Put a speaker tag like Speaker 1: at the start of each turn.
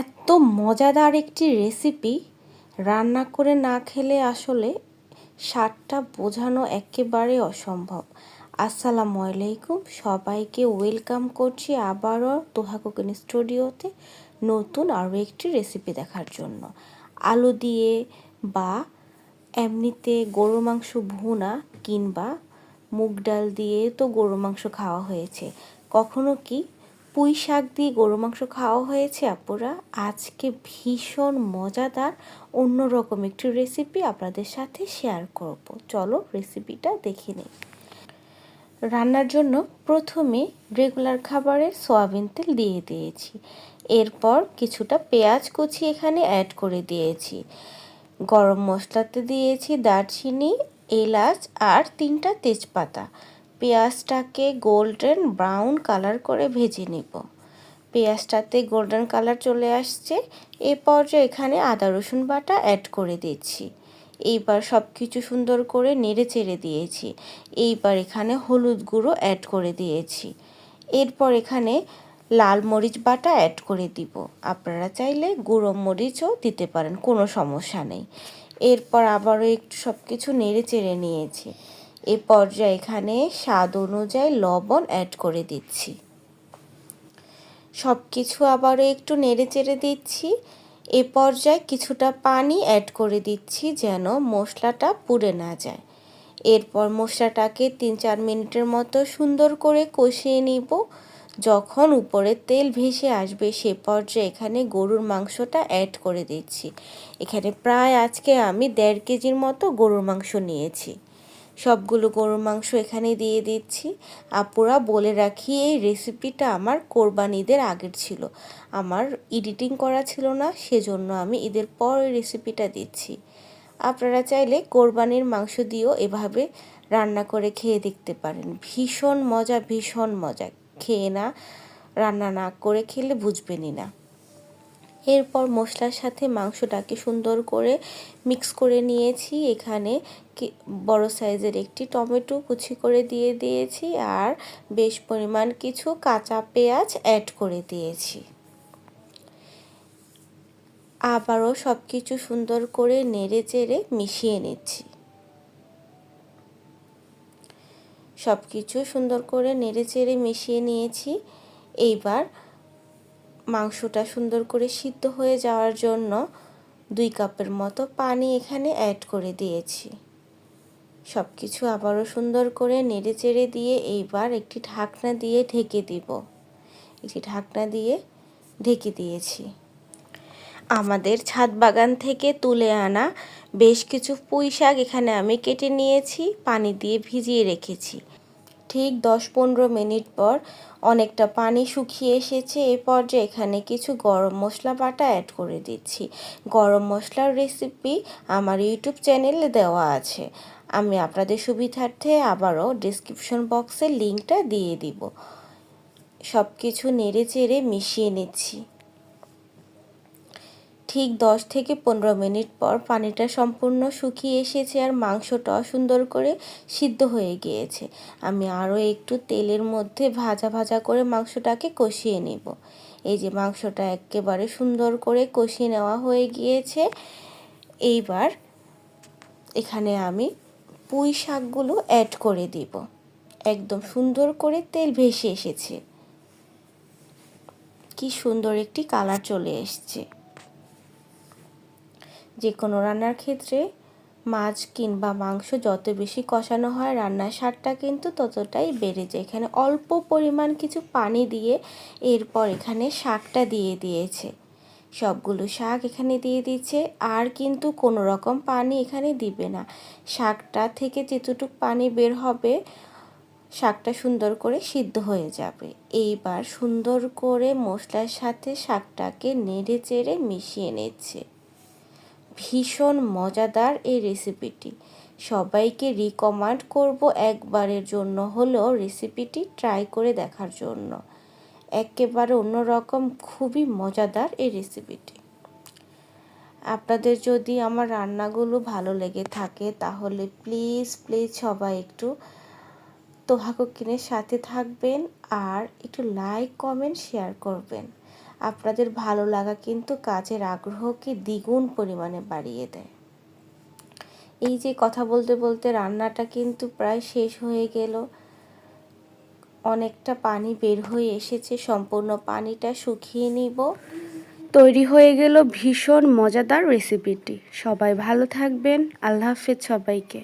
Speaker 1: এত মজাদার একটি রেসিপি রান্না করে না খেলে আসলে স্বাদটা বোঝানো একেবারে অসম্ভব। আসসালামু আলাইকুম, সবাইকে ওয়েলকাম করছি আবারও তোহা স্টুডিওতে নতুন আরও একটি রেসিপি দেখার জন্য। আলু দিয়ে বা এমনিতে গরু মাংস ভুনা কিংবা মুগ ডাল দিয়ে তো গরু মাংস খাওয়া হয়েছে। কখনো কি পুঁই শাক দিয়ে গরু মাংস খাওয়া হয়েছে, আপুরা। আজকে ভীষণ মজাদার, অন্যরকম একটি রেসিপি আপনাদের সাথে শেয়ার করব। চলো রেসিপিটা দেখে নিই। রান্নার জন্য প্রথমে রেগুলার খাবারের সয়াবিন তেল দিয়ে দিয়েছি। এরপর কিছুটা পেঁয়াজ কুচি এখানে অ্যাড করে দিয়েছি। গরম মশলাতে দিয়েছি দারচিনি, এলাচ আর তিনটা তেজপাতা। পেঁয়াজটাকে গোল্ডেন ব্রাউন কালার করে ভেজে নেব। পেঁয়াজটাতে গোল্ডেন কালার চলে আসছে। এ পর্যায়ে এখানে আদা, রসুন বাটা অ্যাড করে দিচ্ছি। এইবার সব কিছু সুন্দর করে নেড়ে চেড়ে দিয়েছি। এইবার এখানে হলুদ গুঁড়ো অ্যাড করে দিয়েছি। এরপর এখানে লাল মরিচ বাটা অ্যাড করে দিব। আপনারা চাইলে গুঁড়ো মরিচও দিতে পারেন, কোনো সমস্যা নেই। এরপর আবারও একটু সব কিছু নেড়ে চেড়ে নিয়েছি। এ পর্যায়ে এখানে স্বাদ অনুযায়ী লবণ অ্যাড করে দিচ্ছি। সব কিছু আবারও একটু নেড়ে চেড়ে দিচ্ছি। এ পর্যায়ে কিছুটা পানি অ্যাড করে দিচ্ছি যেন মশলাটা পুড়ে না যায়। এরপর মশলাটাকে তিন চার মিনিটের মতো সুন্দর করে কষিয়ে নিব। যখন উপরে তেল ভেসে আসবে সে পর্যায়ে এখানে গরুর মাংসটা অ্যাড করে দিচ্ছি। এখানে প্রায় আজকে আমি দেড় কেজির মতো গরুর মাংস নিয়েছি। সবগুলো গরুর মাংস এখানে দিয়ে দিচ্ছি। আপুরা বলে রাখি, এই রেসিপিটা আমার কোরবান ঈদের আগের ছিল। আমার এডিটিং করা ছিল না, সেজন্য আমি ঈদের পর এই রেসিপিটা দিচ্ছি। আপনারা চাইলে কোরবানির মাংস দিয়েও এভাবে রান্না করে খেয়ে দেখতে পারেন। ভীষণ মজা ভীষণ মজা। খেয়ে না, রান্না না করে খেলে বুঝবেনই না। এরপর মশলার সাথে মাংসটাকে সুন্দর করে মিক্স করে নিয়েছি। এখানে বড় সাইজের একটি টমেটো কুচি করে দিয়ে দিয়েছি আর বেশ পরিমাণ কিছু কাঁচা পেঁয়াজ অ্যাড করে দিয়েছি। আবারও সব কিছু সুন্দর করে নেড়ে চেড়ে মিশিয়ে নিচ্ছি। সব কিছু সুন্দর করে নেড়ে চেড়ে মিশিয়ে নিয়েছি। এইবার মাংসটা সুন্দর করে সিদ্ধ হয়ে যাওয়ার জন্য দুই কাপের মতো পানি এখানে অ্যাড করে দিয়েছি। সব কিছু আবারও সুন্দর করে নেড়ে চেড়ে দিয়ে এইবার একটি ঢাকনা দিয়ে ঢেকে দিব। একটি ঢাকনা দিয়ে ঢেকে দিয়েছি। আমাদের ছাদ বাগান থেকে তুলে আনা বেশ কিছু পুঁই শাক এখানে আমি কেটে নিয়েছি, পানি দিয়ে ভিজিয়ে রেখেছি। ঠিক দশ পনেরো মিনিট পর অনেকটা পানি শুকিয়ে এসেছে। এ পর্যায়ে এখানে কিছু গরম মশলা বাটা অ্যাড করে দিচ্ছি। গরম মশলার রেসিপি আমার ইউটিউব চ্যানেলে দেওয়া আছে। আমি আপনাদের সুবিধার্থে আবারও ডিসক্রিপশন বক্সে লিঙ্কটা দিয়ে দিব। সব কিছু নেড়ে চেড়ে মিশিয়ে নিচ্ছি। ঠিক দশ থেকে পনেরো মিনিট পর পানিটা সম্পূর্ণ শুকিয়ে এসেছে আর মাংসটাও সুন্দর করে সিদ্ধ হয়ে গিয়েছে। আমি আরও একটু তেলের মধ্যে ভাজা ভাজা করে মাংসটাকে কষিয়ে নেব। এই যে মাংসটা একেবারে সুন্দর করে কষিয়ে নেওয়া হয়ে গিয়েছে। এইবার এখানে আমি পুঁই শাকগুলো অ্যাড করে দিব। একদম সুন্দর করে তেল ভেসে এসেছে। কি সুন্দর একটি কালার চলে এসছে। যে কোনো রান্নার ক্ষেত্রে মাছ কিংবা মাংস যত বেশি কষানো হয়, রান্নার স্বাদটা কিন্তু ততটাই বেড়ে যায়। এখানে অল্প পরিমাণ কিছু পানি দিয়ে এরপর এখানে শাকটা দিয়ে দিয়েছে। সবগুলো শাক এখানে দিয়ে দিচ্ছে। আর কিন্তু কোনো রকম পানি এখানে দিবে না। শাকটা থেকে যেতটুক পানি বের হবে, শাকটা সুন্দর করে সিদ্ধ হয়ে যাবে। এইবার সুন্দর করে মশলার সাথে শাকটাকে নেড়ে চেড়ে মিশিয়ে নিচ্ছে। ভীষণ মজাদার এই রেসিপিটি সবাইকে রিকমান্ড করব একবারের জন্য হলেও রেসিপিটি ট্রাই করে দেখার জন্য। একেবারে অন্যরকম খুবই মজাদার এই রেসিপিটি আপনাদের যদি আমার রান্নাগুলো ভালো লেগে থাকে তাহলে প্লিজ প্লিজ সবাই একটু তোহা কুকিনের সাথে থাকবেন আর একটু লাইক কমেন্ট শেয়ার করবেন। আপনাদের ভালো লাগা কিন্তু কাজের আগ্রহকে দ্বিগুণ পরিমাণে বাড়িয়ে দেয়। এই যে কথা বলতে বলতে রান্নাটা কিন্তু প্রায় শেষ হয়ে গেল। অনেকটা পানি বের হয়ে এসেছে, সম্পূর্ণ পানিটা শুকিয়ে নিব।
Speaker 2: তৈরি হয়ে গেল ভীষণ মজাদার রেসিপিটি সবাই ভালো থাকবেন, আল্লাহ হাফেজ সবাইকে।